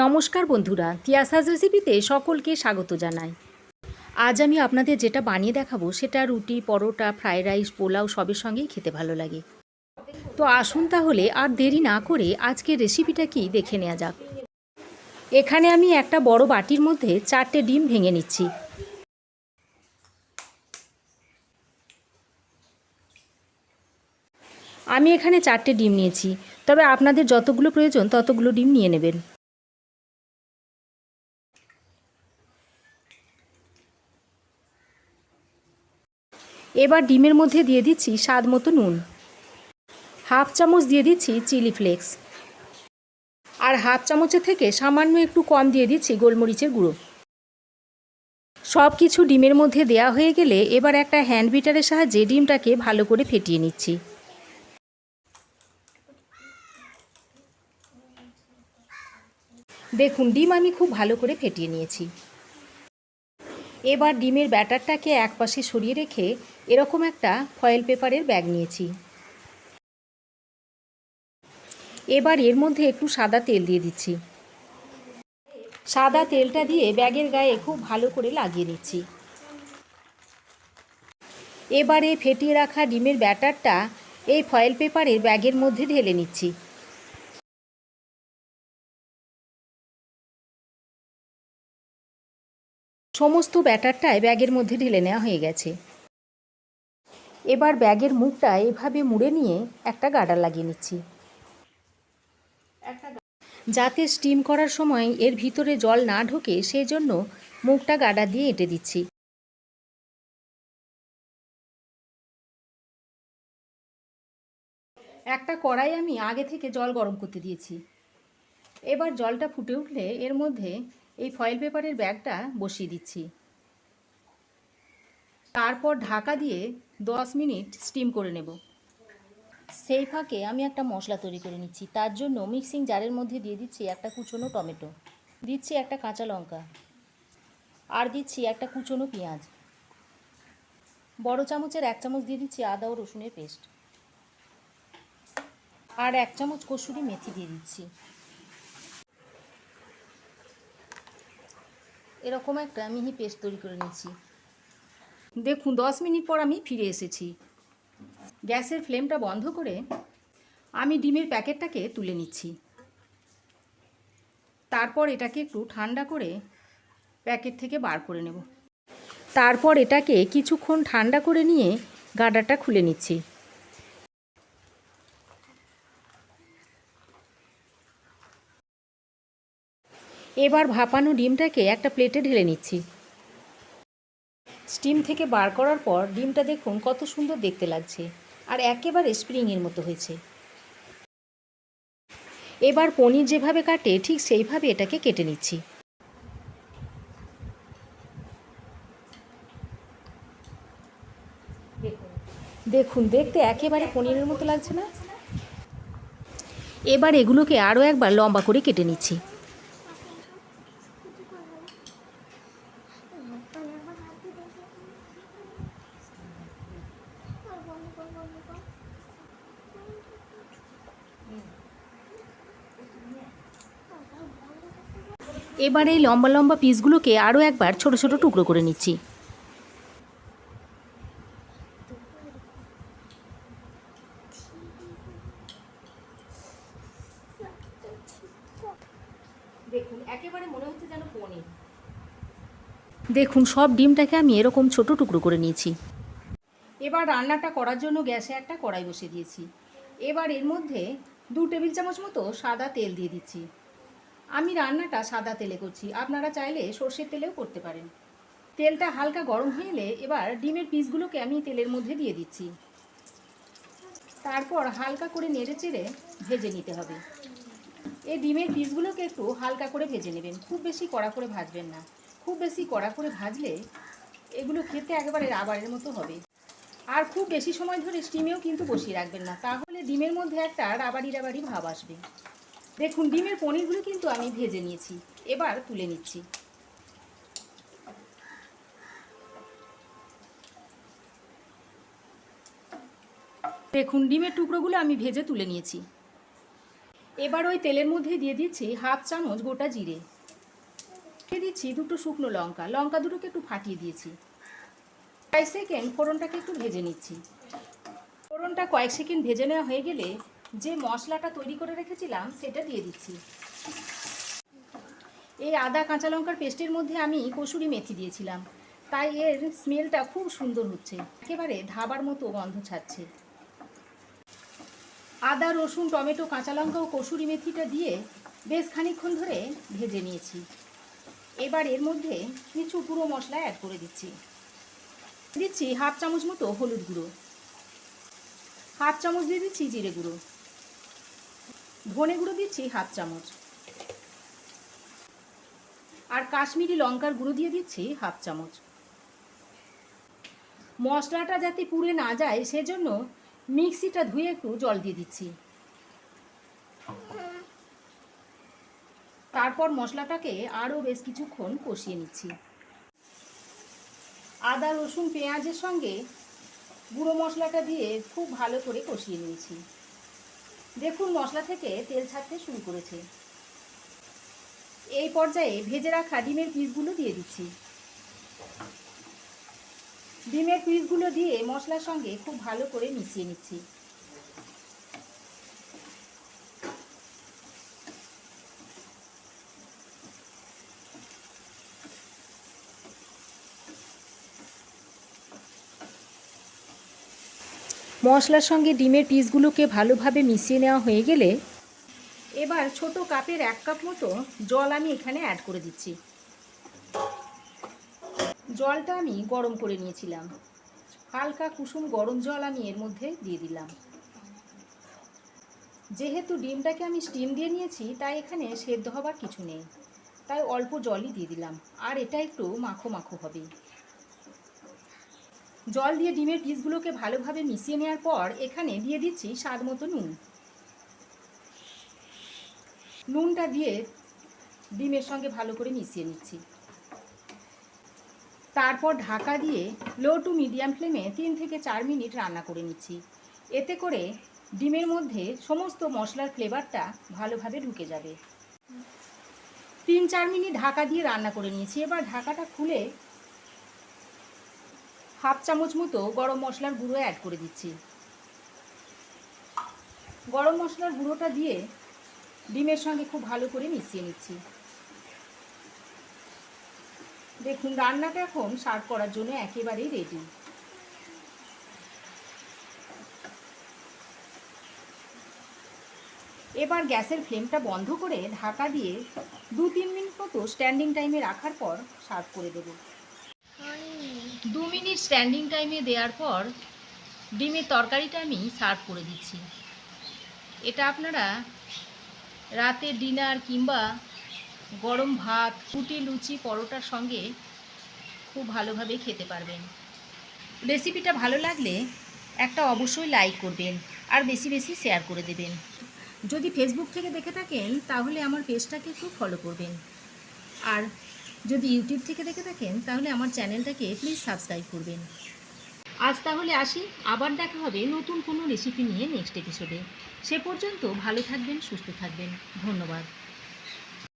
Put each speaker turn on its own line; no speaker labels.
নমস্কার বন্ধুরা তিয়াসাজ রেসিপিতে সকলকে স্বাগত জানাই। আজ আমি আপনাদের যেটা বানিয়ে দেখাবো, সেটা রুটি, পরোটা ফ্রায়েড রাইস পোলাও, সবের সঙ্গেই খেতে ভালো লাগে। তো আসুন তাহলে আর দেরি না করে আজকের রেসিপিটা কি দেখে নেওয়া যাক। এখানে আমি একটা বড় বাটির মধ্যে চারটে ডিম ভেঙে নিচ্ছি। আমি এখানে চারটে ডিম নিয়েছি, তবে আপনাদের যতগুলো প্রয়োজন ততগুলো ডিম নিয়ে নেবেন। এবার ডিমের মধ্যে দিয়ে দিচ্ছি স্বাদ মতো নুন। হাফ চামচ দিয়ে দিচ্ছি চিলি ফ্লেক্স। আর হাফ চামচের থেকে সামান্য একটু কম দিয়ে দিচ্ছি গোলমরিচের গুঁড়ো। সব কিছু ডিমের মধ্যে দেয়া হয়ে গেলে এবার একটা হ্যান্ড বিটারের সাহায্যে ডিমটাকে ভালো করে ফেটিয়ে নিচ্ছি। দেখুন, ডিম আমি খুব ভালো করে ফেটিয়ে নিয়েছি। এবার ডিমের ব্যাটারটাকে একপাশে সরিয়ে রেখে এরকম একটা ফয়েল পেপারের ব্যাগ নিয়েছি। এবার এর মধ্যে একটু সাদা তেল দিয়ে দিচ্ছি। সাদা তেলটা দিয়ে ব্যাগের গায়ে খুব ভালো করে লাগিয়ে দিচ্ছি এবারে ফেটিয়ে রাখা ডিমের ব্যাটারটা এই ফয়েল পেপারের ব্যাগের মধ্যে ঢেলে নিচ্ছি। সমস্ত ব্যাটারটাই ব্যাগের মধ্যে ঢেলে নেওয়া হয়ে গেছে। এবার ব্যাগের মুখটা এভাবে মুড়ে নিয়ে একটা গার্ডার লাগিয়ে নিচ্ছি। যাতে স্টিম করার সময় এর ভিতরে জল না ঢোকে সেই জন্য মুখটা গাডা দিয়ে এঁটে দিচ্ছি। একটা কড়াই আমি আগে থেকে জল গরম করতে দিয়েছি। এবার জলটা ফুটে উঠলে এর মধ্যে এই ফয়েল পেপারের ব্যাগটা বসিয়ে দিচ্ছি। তারপর ঢাকা দিয়ে দশ মিনিট স্টিম করে নেব। সেই ফাঁকে আমি একটা মশলা তৈরি করে নিচ্ছি। তার জন্য মিক্সিং জারের মধ্যে দিয়ে দিচ্ছি একটা কুচনো টমেটো। দিচ্ছি একটা কাঁচা লঙ্কা। আর দিচ্ছি একটা কুচনো পেঁয়াজ। বড় চামচের এক চামচ দিয়ে দিচ্ছি আদা ও রসুনের পেস্ট। আর এক চামচ কসুরি মেথি দিয়ে দিচ্ছি। এরকম একটা মিহি পেস্ট তৈরি করে নিচ্ছি দেখুন, দশ মিনিট পর আমি ফিরে এসেছি। গ্যাসের ফ্লেমটা বন্ধ করে আমি ডিমের প্যাকেটটাকে তুলে নিচ্ছি। তারপর এটাকে একটু ঠান্ডা করে প্যাকেট থেকে বার করে নেব। তারপর এটাকে কিছুক্ষণ ঠান্ডা করে নিয়ে গাডারটা খুলে নিচ্ছি। এবার ভাপানো ডিমটাকে একটা প্লেটে ঢেলে নিচ্ছি। স্টিম থেকে বার করার পর ডিমটা দেখুন কত সুন্দর দেখতে লাগছে, আর একেবারে স্প্রিংয়ের মতো হয়েছে। এবার পনির যেভাবে কাটে, ঠিক সেইভাবে এটাকে কেটে নিচ্ছি। দেখুন, দেখতে একেবারে পনিরের মতো লাগছে না? এবার এগুলোকে আরও একবার লম্বা করে কেটে নিচ্ছি। এবার এই লম্বা লম্বা পিসগুলোকে আরও একবার ছোট ছোট টুকরো করে নিচ্ছি। দেখুন একেবারে মনে হচ্ছে যেন পনির। দেখুন সব ডিমটাকে আমি এরকম ছোট টুকরো করে নিয়েছি। এবার রান্নাটা করার জন্য গ্যাসে একটা কড়াই বসিয়ে দিয়েছি। এবার এর মধ্যে দু টেবিল চামচ মতো সাদা তেল দিয়ে দিচ্ছি। আমি রান্নাটা সাদা তেলে করছি। আপনারা চাইলে সর্ষের তেলেও করতে পারেন। তেলটা হালকা গরম হয়ে এলে এবার ডিমের পিসগুলোকে আমি তেলের মধ্যে দিয়ে দিচ্ছি। তারপর হালকা করে নেড়ে চেড়ে ভেজে নিতে হবে। এই ডিমের পিসগুলোকে একটু হালকা করে ভেজে নেবেন। খুব বেশি কড়া করে ভাজবেন না। খুব বেশি কড়া করে ভাজলে এগুলো খেতে একেবারে রাবারের মতো হবে। আর খুব বেশি সময় ধরে স্টিমেও কিন্তু বসিয়ে রাখবেন না। তাহলে ডিমের মধ্যে একটা রাবারি রাবারি ভাব আসবে। দেখুন, ডিমের পনিরগুলো কিন্তু আমি ভেজে নিয়েছি। এবার তুলে নিচ্ছি। দেখুন, ডিমের টুকরোগুলো আমি ভেজে তুলে নিয়েছি। এবার ওই তেলের মধ্যে দিয়ে দিচ্ছি হাফ চামচ গোটা জিরে। দিচ্ছি দুটো শুকনো লঙ্কা। লঙ্কা দুটোকে একটু ফাটিয়ে দিয়েছি। কয়েক সেকেন্ড ফোড়নটাকে একটু ভেজে নিচ্ছি। ফোড়নটা কয়েক সেকেন্ড ভেজে নেওয়া হয়ে গেলে যে মশলাটা তৈরি করে রেখেছিলাম সেটা দিয়ে দিচ্ছি। এই আদা, কাঁচা লঙ্কার পেস্টের মধ্যে আমি কসুরি মেথি দিয়েছিলাম। তাই এর স্মেলটা খুব সুন্দর হচ্ছে। একেবারে ধাবার মতো গন্ধ ছাড়ছে। আদা, রসুন, টমেটো, কাঁচা লঙ্কা ও কসুরি মেথিটা দিয়ে বেশ খানিকক্ষণ ধরে ভেজে নিয়েছি। এবার এর মধ্যে কিছু গুঁড়ো মশলা অ্যাড করে দিচ্ছি। দিচ্ছি হাফ চামচ মতো হলুদ গুঁড়ো। হাফ চামচ দিয়ে দিচ্ছি জিরে গুঁড়ো। ধনে গুঁড়ো দিচ্ছি হাফ চামচ। আর কাশ্মীরি লঙ্কার গুঁড়ো দিয়ে দিচ্ছি হাফ চামচ। মশলাটা যাতে পুড়ে না যায়, সেজন্য মিক্সিটা ধুয়ে একটু জল দিয়ে দিচ্ছি। তারপর মশলাটাকে আরও বেশ কিছুক্ষণ কষিয়ে নিচ্ছি। আদা, রসুন, পেঁয়াজের সঙ্গে গুঁড়ো মশলাটা দিয়ে খুব ভালো করে কষিয়ে নিয়েছি। দেখুন মশলা থেকে তেল ছাড়তে শুরু করেছে। এই পর্যায়ে ভেজে রাখা ডিমের পিসগুলো দিয়ে দিচ্ছি। ডিমের পিসগুলো দিয়ে মশলার সঙ্গে খুব ভালো করে মিশিয়ে নিচ্ছি। মশলার সঙ্গে ডিমের পিসগুলোকে ভালোভাবে মিশিয়ে নেওয়া হয়ে গেলে এবার ছোট কাপের এক কাপ মতো জল আমি এখানে অ্যাড করে দিচ্ছি। জলটা আমি গরম করে নিয়েছিলাম। হালকা কুসুম গরম জল আমি এর মধ্যে দিয়ে দিলাম। যেহেতু ডিমটাকে আমি স্টিম দিয়ে নিয়েছি, তাই এখানে সেদ্ধ হবার কিছু নেই। তাই অল্প জলই দিয়ে দিলাম। আর এটা একটু মাখো মাখো হবে। জল দিয়ে ডিমের পিসগুলোকে ভালোভাবে মিশিয়ে নেওয়ার পর এখানে দিয়ে দিচ্ছি স্বাদ মতো নুন। নুনটা দিয়ে ডিমের সঙ্গে ভালো করে মিশিয়ে নিচ্ছি। তারপর ঢাকা দিয়ে লো টু মিডিয়াম ফ্লেমে তিন থেকে চার মিনিট রান্না করে নিচ্ছি। এতে করে ডিমের মধ্যে সমস্ত মশলার ফ্লেভারটা ভালোভাবে ঢুকে যাবে। তিন চার মিনিট ঢাকা দিয়ে রান্না করে নিয়েছি। এবার ঢাকাটা খুলে হাফ চামচ মতো গরম মশলার গুঁড়ো অ্যাড করে দিচ্ছি। গরম মশলার গুঁড়োটা দিয়ে ডিমের সঙ্গে খুব ভালো করে মিশিয়ে নিচ্ছি। দেখুন, রান্নাটা এখন সার্ভ করার জন্য একেবারেই রেডি এবার গ্যাসের ফ্লেমটা বন্ধ করে ঢাকা দিয়ে দু তিন মিনিট মতো স্ট্যান্ডিং টাইমে রাখার পর সার্ভ করে দেব। মিনিট স্ট্যান্ডিং টাইমে দেওয়ার পর ডিমের তরকারিটা আমি সার্ভ করে দিচ্ছি। এটা আপনারা রাতে ডিনার কিংবা গরম ভাত রুটি লুচি, পরোটার সঙ্গে খুব ভালোভাবে খেতে পারবেন। রেসিপিটা ভালো লাগলে একটা অবশ্যই লাইক করবেন আর বেশি বেশি শেয়ার করে দেবেন। যদি ফেসবুক থেকে দেখে থাকেন, তাহলে আমার পেজটাকে একটু ফলো করবেন। আর যদি ইউটিউব থেকে দেখে থাকেন, তাহলে আমার চ্যানেলটাকে প্লিজ সাবস্ক্রাইব করবেন। আজ তাহলে আসি, আবার দেখা হবে নতুন কোনো রেসিপি নিয়ে নেক্সট এপিসোডে সে পর্যন্ত ভালো থাকবেন, সুস্থ থাকবেন। ধন্যবাদ।